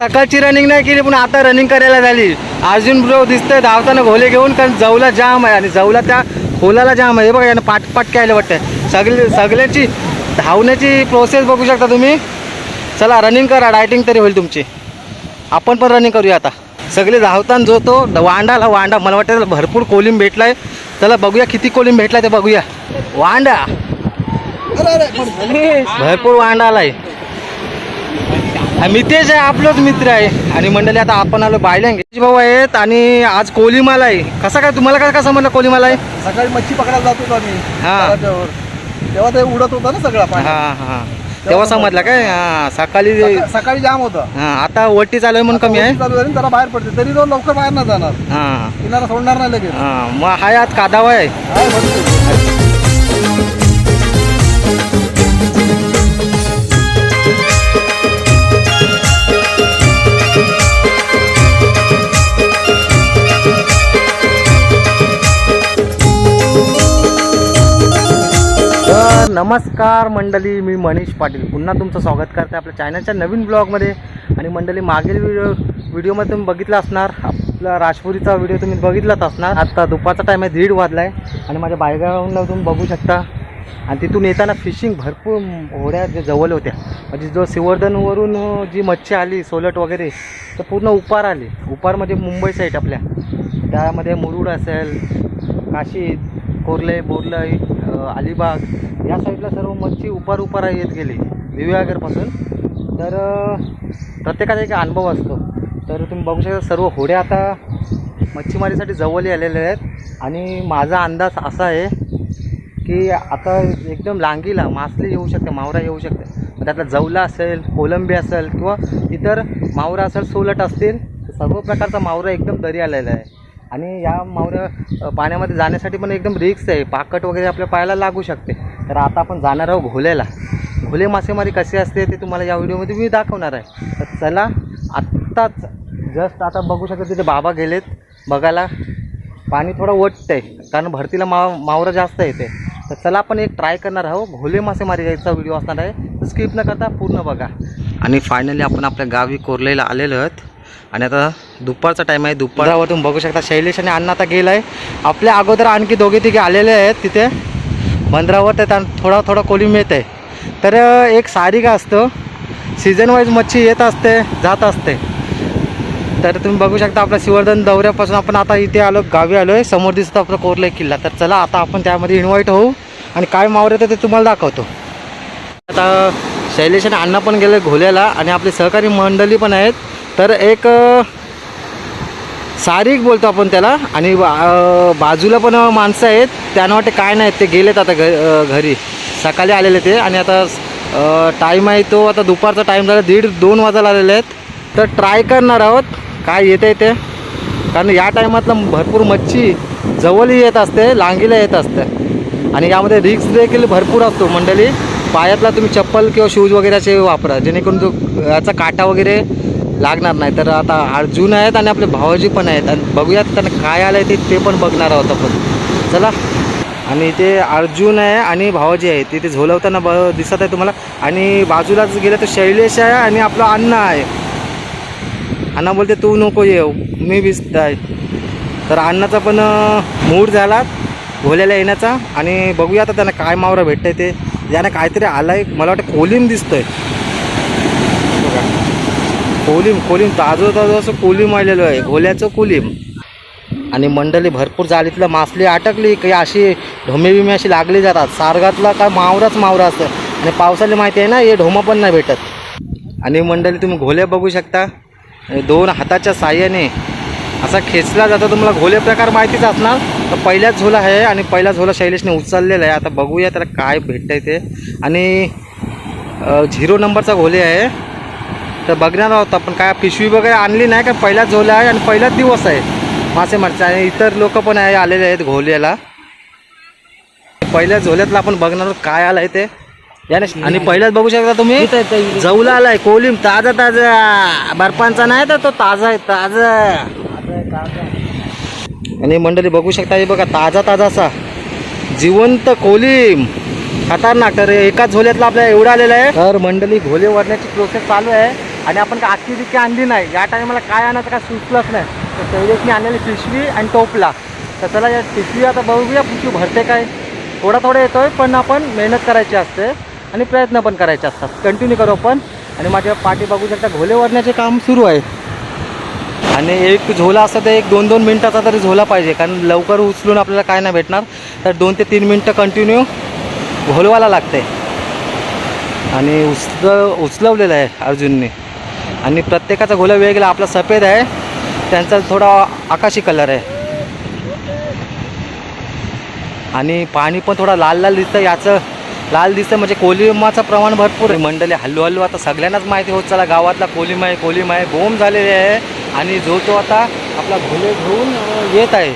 सकाळची रनिंग नाही केली पण आता रनिंग करायला झाली. अर्जुन ब्रो दिसतंय धावताना घोले घेऊन कारण जवला जाम आहे आणि जवला त्या खोलाला जाम आहे. बघा यानं पाट काय वाटतंय. सगळे सगळ्यांची धावण्याची प्रोसेस बघू शकता तुम्ही. चला रनिंग करा डायटिंग तरी होईल तुमची. आपण पण रनिंग करूया आता. सगळे धावताना जो तो वांडाला वांडा. मला वाटतं भरपूर कोलिम भेटलाय. चला बघूया किती कोलिम भेटलाय ते बघूया. वांडा. भरपूर वांडा आलाय. मितेश आहे आपलाच मित्र आहे. आणि मंडळी आता आपण आलो बायलँगे. भाऊ आहेत आणि आज कोलिमाला आहे. कसा काय तुम्हाला काय कसं म्हणलं कोलिमाला आहे? सकाळी मच्छी पकडायला जात होतो आम्ही. हा. तेव्हा ते उडत होता ना सगळा हां हां. तेव्हा समजलं काय? हां सकाळी सका- सकाळी जाम होता. हां आता वट्टी चालू आहे म्हणून कमी आहे? चालू झाली जरा बाहेर पडते तरी तो लवकर बाहेर नाही जाणार. हां. किनारा सोडणार नाही लगेच. हां मग हाय आज कादावा आहे. तर नमस्कार मंडळी मी मनीष पाटील. पुन्हा तुमचं स्वागत करते आपल्या चॅनलच्या नवीन ब्लॉगमध्ये. आणि मंडळी मागील व्हिडिओ व्हिडिओमध्ये तुम्ही बघितला असणार. आपला राजपुरीचा व्हिडिओ तुम्ही बघितलाच असणार. आत्ता दुपारचा टाईम आहे दीड वाजला आहे आणि माझ्या बायगावला तुम्ही बघू शकता. आणि तिथून येताना फिशिंग भरपूर होड्या जे जवळ होत्या. म्हणजे जो सिवर्धनवरून जी मच्छी आली सोलट वगैरे तर पूर्ण उपार आली. उपार म्हणजे मुंबई साईड आपल्या. त्यामध्ये मुरुड असेल काशी कोर्ले बोरलाई अलिबाग या साईडला सर्व मच्छी उपार उपार येत गेली. दिव्यागरपासून तर प्रत्येकाचा एक अनुभव असतो. तर तुम्ही बघू शकता सर्व होड्या आता मच्छीमारीसाठी जवळही आलेल्या आहेत. आणि माझा अंदाज असा आहे की आता एकदम लांगीला मासली येऊ शकते मावरा येऊ शकते. मग त्यातला जवला असेल कोलंबी असेल किंवा इतर मावरा असेल सोलट असतील सर्व प्रकारचा मावरा एकदम दरी आलेला आहे. आणि या मावऱ्या पाण्यामध्ये जाण्यासाठी पण एकदम रिक्स आहे. पाकट वगैरे आपल्या पायाला लागू शकते. तर आता आपण जाणार आहोत घोल्याला. घोले मासेमारी कशी असते ते तुम्हाला या व्हिडिओमध्ये मी दाखवणार आहे. तर चला आत्ताच जस्ट आता बघू शकता तिथे बाबा गेलेत. बघायला पाणी थोडं वटतं आहे कारण भरतीला माव मावरं जास्त येते तर चला आपण एक ट्राय करणार आहोत. घोले मासेमारी यायचा व्हिडिओ असणार आहे. तर स्किप न करता पूर्ण बघा. आणि फायनली आपण आपल्या गावी कोरलेला आलेलो आहोत. आणि आता दुपारचा टाईम आहे दुपारावर तुम्ही बघू शकता शैलेश आणि अण्णा आता गेला आहे आपल्या अगोदर आणखी दोघे तिघे आलेले आहेत तिथे. बंदरावर ते थोडा थोडा कोली येत आहे तर एक सारिका असतं. सीझन वाईज मच्छी येत असते जात असते. तर तुम्ही बघू शकता आपल्या शिवर्धन दौऱ्यापासून आपण आता इथे आलो गावी आलो आहे समोर दिसतो आपलं कोरले किल्ला. तर चला आता आपण त्यामध्ये इन्व्हाइट होऊ आणि काय मावर येतं ते तुम्हाला दाखवतो. आता शैलेश आणि अण्णा पण गेले घोल्याला आणि आपले सहकारी मंडळी पण आहेत. तर एक सारीक बोलतो आपण त्याला. आणि बा- बाजूला पण माणसं आहेत. त्यांना वाटते काय नाही ते गेलेत आता घ घरी. सकाळी आलेले ते. आणि आता टाईम आहे तो आता दुपारचा टाईम झाला. दीड दोन वाजायला आलेले आहेत. तर ट्राय करणार आहोत. काय येते ते? कारण या टायमातलं भरपूर मच्छी जवळही येत असते लांगीला येत असते. आणि यामध्ये रिक्स देखील भरपूर असतो. मंडळी पायातला तुम्ही चप्पल किंवा शूज वगैरे असे वापरा. जेणेकरून जो याचा काटा वगैरे लागणार नाही. तर आता अर्जुन आहेत आणि आपले भावाजी पण आहेत. आणि बघूयात त्यांना काय आलं आहे ते ते पण बघणार आहोत आपण. चला. आणि इथे अर्जुन आहे आणि भावाजी आहे तिथे झोलवताना ब दिसत आहे तुम्हाला. आणि बाजूलाच गेलं तर शैलेश आहे आणि आपला अण्णा आहे. अण्णा बोलते तू नको येऊ. मी भिजत आहे. तर अण्णाचा पण मूड झाला. भोल्याला येण्याचा. आणि बघूया आता त्यांना काय मावरा भेटतंय ते. यानं काहीतरी आलं आहे मला वाटतं कोलिम दिसतोय. आहे कोलीम कोलीम ताजं ताजं असं कोलीम आलेलं आहे. घोल्याचं कोलीम. आणि मंडळी भरपूर जाळीतलं मासली अटकली काही अशी ढोमे बिमे अशी लागली जातात. सारगातला काय मावराच मावरा असतं. आणि पावसाला माहिती आहे ना हे ढोमं पण नाही भेटत. आणि मंडळी तुम्ही घोले बघू शकता. दोन हाताच्या साह्याने असा खेचला जातो. तुम्हाला घोले प्रकार माहितीच असणार. तर पहिलाच झोला आहे आणि पहिला झोला शैलेशने उचललेला आहे. आता बघूया त्याला काय भेटतं आहे ते. आणि झिरो नंबरचा घोले आहे. तर बघणार आहोत आपण काय पिशवी वगैरे आणली नाही का? पहिलाच झोला आहे आणि पहिलाच दिवस आहे. मासेमारीचा आणि इतर लोक पण आहे आलेले आहेत घोल्याला. पहिल्या झोल्यातला आपण बघणार आहोत काय आलंय ते. आणि पहिल्याच बघू शकता तुम्ही. जवला आलाय कोलिम ताजा ताजा. बर्फांचा नाही तर तो ताजा आहे ताजा. आणि मंडळी बघू शकता हे बघा ताजा ताजा असा. जिवंत कोलिम. खतरनाक. तर एकाच झोल्यातला आपल्याला एवढा आलेला आहे. तर मंडळी घोले वरण्याची प्रोसेस चालू आहे. आणि आपण काय आखी तिकी आणली नाही. या टायमाला काय आणायचं काय सुचलंच नाही. तर शैलेशने आणलेली पिशवी आणि टोपला. तर चला या पिशवी आता बघूया पिशवी भरते काय. थोडा थोडा येतोय पण आपण मेहनत करायची असते आणि प्रयत्न पण करायचे असतात. कंटिन्यू करू आपण. आणि माझ्या पाठी बघू शकता घोले वरण्याचे काम सुरू आहे. आणि एक झोला असतं तर एक दोन दोन मिनटाचा तरी झोला पाहिजे. कारण लवकर उचलून आपल्याला काय नाही भेटणार. तर दोन ते तीन मिनटं कंटिन्यू घोलवायला लागते. आणि उचल उचलवलेलं आहे अर्जुनने. आणि प्रत्येकाचा घोला वेगळा आपला सफेद आहे. त्यांचा थोडा आकाशी कलर आहे. आणि पाणी पण थोडा लाल लाल दिसतं याचं लाल दिसतं म्हणजे कोलिमाचं प्रमाण भरपूर आहे. मंडळी हल्लू हल्लू आता सगळ्यांनाच माहिती होत चला गावातला कोलिमा आहे कोलिमा आहे. बोम झालेले आहे. आणि जो तो आता आपला घुले घेऊन येत आहे.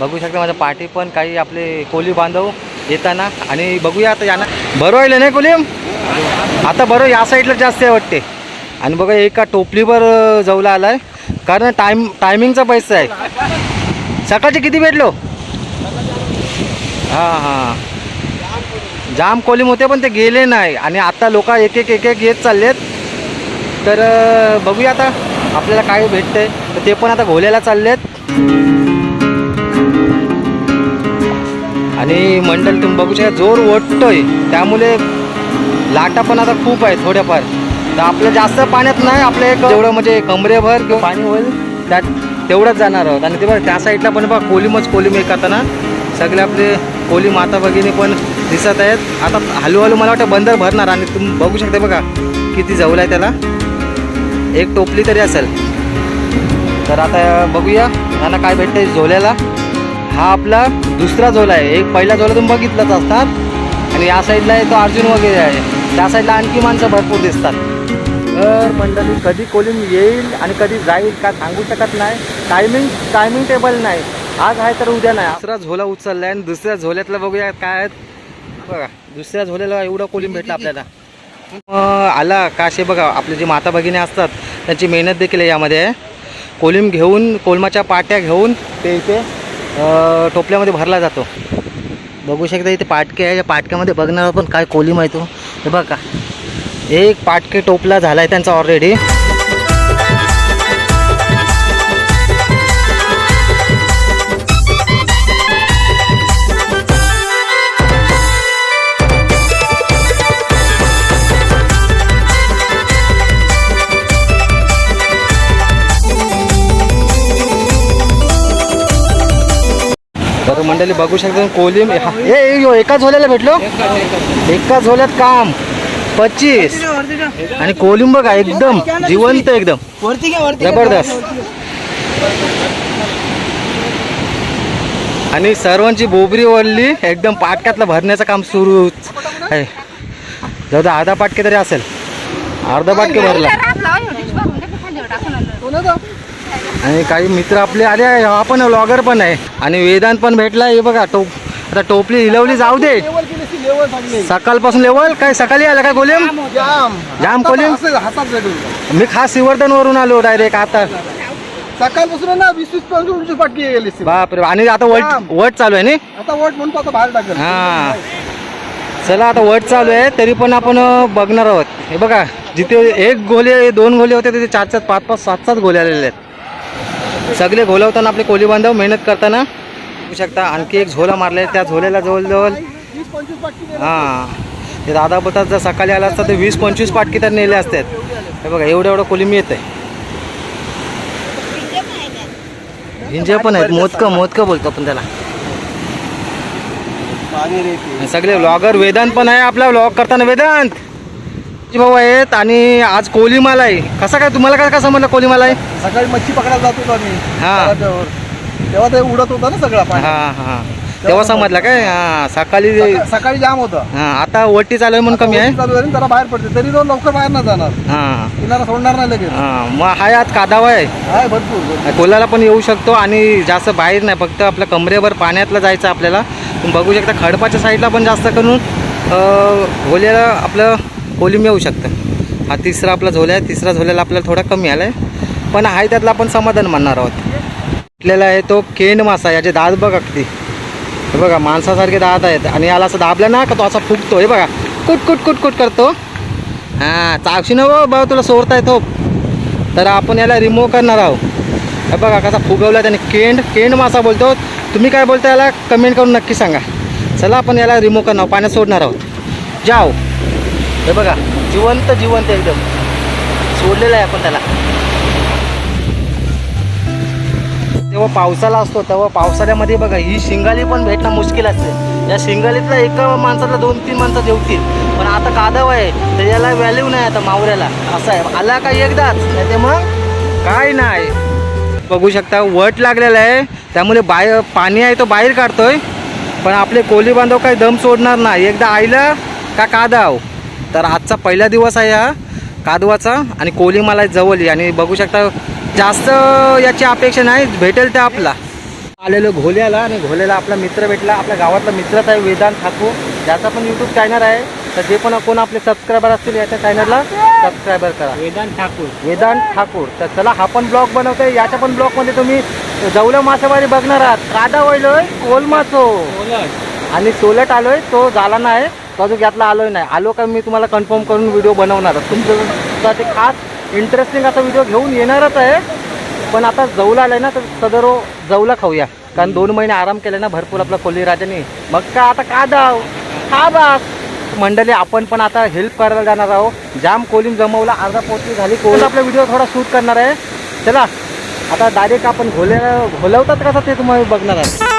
बघू शकता माझ्या पाठी पण काही आपले कोली बांधव येताना. आणि बघूया आता यांना. बरं आहे नाही कोलिम? आता बरं या साईडला जास्त आहे वाटते. आणि बघा एका टोपलीवर जाऊला जवला आला आहे कारण टाईम टायमिंगचा पैसा आहे. सकाळचे किती भेटलो? हां हां. जाम कोलिम होते पण ते गेले नाही. आणि आता लोक एक एक एक एक येत चाललेत. तर बघूया आता आपल्याला काय भेटतंय. तर ते पण आता घोल्याला चाललेत. आणि मंडल तुम्ही बघू शकता जोर ओढतोय. त्यामुळे लाटा पण आता खूप आहे थोड्याफार. तर आपलं जास्त पाण्यात नाही आपलं एक जेवढं म्हणजे कमरेभर किंवा पाणी होईल त्यात तेवढंच जाणार आहोत. आणि ते बघा त्या साईडला पण बघा कोलिमच कोलिम एक ना. सगळे आपले कोली माता भगिनी पण दिसत आहेत. आता हळूहळू मला वाटतं बंदर भरणार. आणि तुम्ही बघू शकता बघा किती जवळ आहे त्याला. एक टोपली तरी असेल. तर आता बघूया त्यांना काय भेटतं झोल्याला. हा आपला दुसरा झोला आहे. एक पहिला झोला तुम्ही बघितलाच असतात. आणि या साईडला आहे तो अर्जुन वगैरे आहे. त्या साईडला आणखी माणसं भरपूर दिसतात. तर मंडळी कधी कोलिंग येईल आणि कधी जाईल का सांगू शकत नाही. टायमिंग टायमिंग टेबल नाही. आज आहे तर उद्या नाही. दुसरा झोला उचललाय आणि दुसऱ्या झोल्यातला बघूया काय आहेत. बघा दुसऱ्या झोल्याला एवढा कोलिंग भेटला आपल्याला. आला काशे बघा आपले जे माता भगिनी असतात त्यांची मेहनत देखील आहे यामध्ये. आहे कोलिम घेऊन कोलमाच्या पाट्या घेऊन ते इथे टोपल्यामध्ये भरला जातो. बघू शकता इथे पाटके आहे. या पाटक्यामध्ये बघणार आपण काय कोलिम आहे तो. हे बघा एक पाटके टोपला झाला आहे त्यांचा ऑलरेडी तर मंडळी बघू शकता कोलिम एका झोल्याला भेटलो? एका झोल्यात काम. पच्चीस. आणि कोलिम बघा एकदम जिवंत एकदम. जबरदस्त. आणि सर्वांची बोबरी वळली एकदम पाटक्यातलं भरण्याचं काम सुरू. आहे. जाऊ दे, अर्धा पाटके तरी असेल. अर्धा पाटके भरला. आणि काही मित्र आपले आले आहे हा पण लॉगर पण आहे. आणि वेदांत पण भेटला हे बघा टोप आता टोपली हिलवली जाऊ दे. लेवल चांगली. सकाळपासून लेवल? काय सकाळी आला काय कोलिम जाम जाम. कोलिम? असं हातात भेटून मी खास सिवर्धन वरून आलो डायरेक्ट आता. सकाळपासून ना वीस वीस पंचवीस पाटकी गेली. बापरे आणि आता वट. वट चालू आहे नी? आता वोट म्हणतो आता बाहेर टाकेल. हा. चला आता वट चालू आहे तरी पण आपण अं, बघणार आहोत. हे बघा जिथे एक गोले दोन गोले होते तिथे चार चार पाच पाच सात सात गोले आलेले आहेत. सगळे घोलवताना आपले कोली बांधव मेहनत करताना. बघू शकता आणखी एक झोला मारले त्या झोल्याला जवळजवळ हां. ते दादा बोलतात जर सकाळी आला असता तर वीस पंचवीस पाटकी तर नेले असतात हे बघा एवढं एवढं कोलिमी येत आहे हिंजे पण आहेत मोदकं मोदकं बोलतो आपण त्याला. ते. आणि सगळे व्लॉगर वेदांत पण आहे आपला व्लॉग करताना. वेदांत! जी भाऊ आहेत आणि आज कोलिमाला आहे. कसा काय तुम्हाला काय कसं म्हणलं कोलिमाला आहे? सकाळी मच्छी पकडायला जात होतो आम्ही. हा. तेव्हा ते उडत होता ना सगळा पाणी. हां हां. तेव्हा समजलं काय? हां सकाळी सका- सकाळी जाम होता. हां आता वट्टी चालू आहे म्हणून कमी आहे? चालू झाली जरा बाहेर पडते. तरी तो लवकर बाहेर नाही जाणार. हां. सोडणार नाही लगेच. हां मग हाय आज कादावा आहे. भरपूर भरपूर. कोलाला पण येऊ शकतो आणि जास्त बाहेर नाही फक्त आपल्या कमरेवर पाण्यातलं जायचं आपल्याला. तुम्ही बघू शकता खडपाच्या साईडला पण जास्त करून अं, झोल्याला आपलं कोलिम येऊ शकतं. हा तिसरा आपला झोला आहे. तिसरा झोल्याला आपल्याला थोडा कमी आला आहे पण आहे त्यातलं आपण समाधान मानणार आहोत. भेटलेला आहे तो केंड मासा याचे दात बघा किती. हे बघा माणसासारखे दात आहेत आणि याला असं दाबलं ना का तो असा फुगतो. हे बघा कुट कुट कुट कुट करतो. हां चावशी ना बाबा तुला सोडता येतो तर आपण याला रिमूव्ह करणार आहोत. हे बघा कसा फुगवला त्याने. केंड केंड मासा बोलतो. तुम्ही काय बोलता याला? कमेंट करून नक्की सांगा. चला आपण याला रिमूव्ह करणार पाण्यात सोडणार आहोत. जाओ हे बघा जिवंत जिवंत एकदम. सोडलेलं आहे आपण त्याला. तेव्हा पावसाला असतो तेव्हा पावसाळ्यामध्ये बघा ही शिंगाली पण भेटणं मुश्किल असते. या शिंगालीतल्या एका माणसाला दोन तीन माणसं जेवतील पण आता कादव आहे तर याला व्हॅल्यू नाही आता मावऱ्याला. असं आहे. आला का एकदाच? नाही ते मग काय नाही. बघू शकता वट लागलेला आहे. त्यामुळे बाहेर पाणी आहे तो बाहेर काढतोय. पण आपले कोली बांधव काही दम सोडणार नाही. एकदा आईला का कादाव? तर आजचा पहिला दिवस आहे हा कादवाचा. आणि कोली मला जवळ आणि बघू शकता जास्त याची अपेक्षा नाही भेटेल ते आपला. आलेलो घोल्याला आणि घोल्याला आपला मित्र भेटला. आपल्या गावातला मित्रच आहे वेदांत ठाकूर. ज्याचा पण यूट्यूब चॅनल आहे. तर जे पण कोण आपले सबस्क्रायबर असतील याच्या चॅनलला सबस्क्रायबर करा. वेदांत ठाकूर. वेदांत ठाकूर. तर चला हा पण ब्लॉग बनवतोय. याच्या पण ब्लॉगमध्ये तुम्ही जवळ मासेमारी बघणार आहात. कादा वळलोय कोल मासो आणि सोलट आलोय तो झाला नाही. तो अजून यातला आलोय नाही. आलो का मी तुम्हाला कन्फर्म करून व्हिडिओ बनवणार. तुमच्यासाठी खास इंटरेस्टिंग असा व्हिडिओ घेऊन येणारच आहे. पण आता जवला आलं ना तर सदरो जवला खाऊया. कारण दोन महिने आराम केले ना भरपूर आपला कोल्ही राजाने. मग का आता का दाव खा बास. मंडळी आपण पण आता हेल्प करायला जाणार आहोत. जाम कोलिंग जमवला अर्धा पोटली झाली. कोल आपला व्हिडिओ थोडा शूट करणार आहे. चला. आता डायरेक्ट आपण घोले घोलवतात कसं ते तुम्हाला बघणार आहे.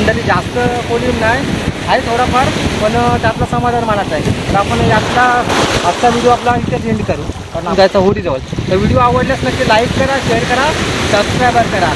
मंडळी जास्त कोणी नाही. आहे थोडाफार पण त्यातला समाधान मानायचं आहे. तर आपण यातला आजचा व्हिडिओ आपला इथेच एंड करू. कारण जायचा होती जवळ. तर व्हिडिओ आवडल्यास नक्की लाईक करा शेअर करा सबस्क्राईबर करा.